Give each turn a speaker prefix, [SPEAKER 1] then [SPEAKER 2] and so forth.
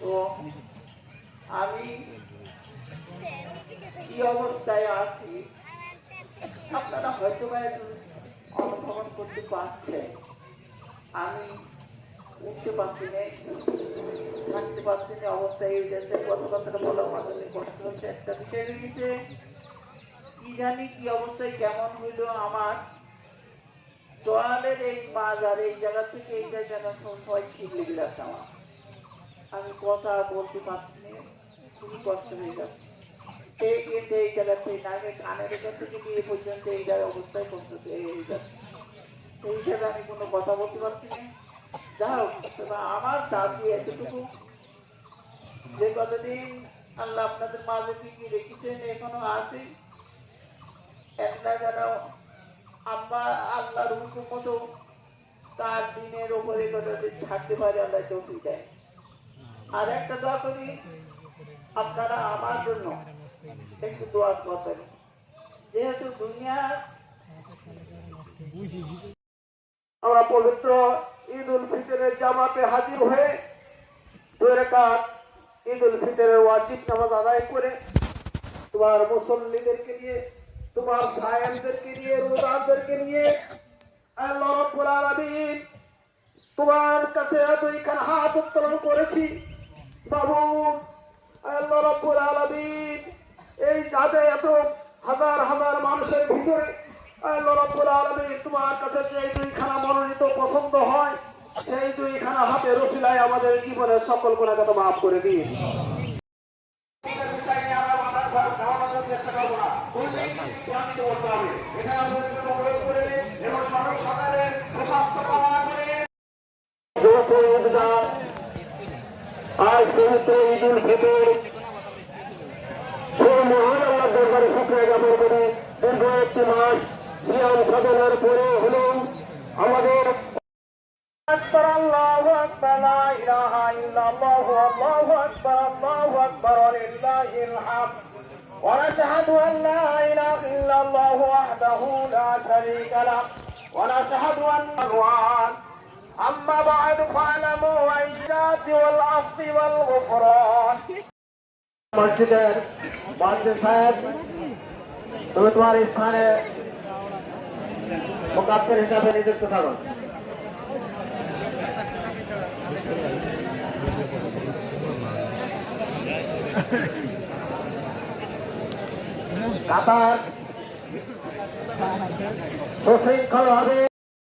[SPEAKER 1] তো আমি কি অবস্থায় আছি? আপনারা হয়তো বা একটু অনুধাবন করতে পারছেন। আমি উঠতে পারছি না থাকতে পারছি না অবস্থায় এই দেশে কথাবার্তা বলার মাধ্যমে কষ্ট হচ্ছে একটা বিষয় রয়েছে। কি জানি কি অবস্থায় কেমন হইল আমার। তোয়ালের এই আর এই জায়গা থেকে এইটা যেন সবাই লেগে যাচ্ছে আমার। আমি কথা বলতে পারছি না, খুবই কষ্ট হয়ে যাচ্ছে। এই কিন্তু এই থেকে কানের এখান থেকে নিয়ে পর্যন্ত এই জায়গায় অবস্থায় কষ্ট হয়ে যাচ্ছে সেই হিসাবে আমি কোনো কথা বলতে পারছি না। যা হোক আমার দাবি এতটুকু। যে কতদিন আল্লাহ আপনাদের মাঝে কি কি রেখেছেন, এখনও আছে। একটা যেন আমরা আল্লাহর হুকুম মতো তার দিনের ওপরে কতদিন থাকতে পারে, আল্লাহ চৌকি দেয়। আর একটা দোয়া করি, আপনারা আমার জন্য একটু দোয়া করবেন যেহেতু দুনিয়া
[SPEAKER 2] আমরা পবিত্র ঈদ উল ফিতরের জামাতে হাজির হয়ে দুই ঈদ উল ফিতরের ওয়াজিব নামাজ আদায় করে তোমার মুসল্লিদেরকে নিয়ে, তোমার সায়ানদেরকে নিয়ে, রোজাদেরকে নিয়ে আল্লাহ রাব্বুল আলামিন তোমার কাছে দুইখান হাত উত্তোলন করেছি। বাবু আল্লাহ রাব্বুল আলামিন এই যাতে এত হাজার হাজার মানুষের ভিতরে রাব্বুল আলামিন তোমার কাছে যে দুইখানা মনোনীত পছন্দ হয়, সেই দুইখানা হাতে রসিলায় আমাদের জীবনের সকল গুণাগত মাফ করে দিয়ে আজ পবিত্র ঈদ উল ফিতর মহান আল্লাহ দরবারে শুক্রিয়া জ্ঞাপন করি দীর্ঘ একটি মাস সিয়াম সাধনার পরে হলেও আমাদের ونشهد أن لا إله إلا الله وحده لا شريك له ونشهد أن أما بعد فاعلموا أن والعفو والغفران মসজিদের মসজিদ সাহেব তুমি তোমার স্থানে মোকাব্বের হিসাবে নিযুক্ত থাকো। কাতার সুশৃঙ্খল ভাবে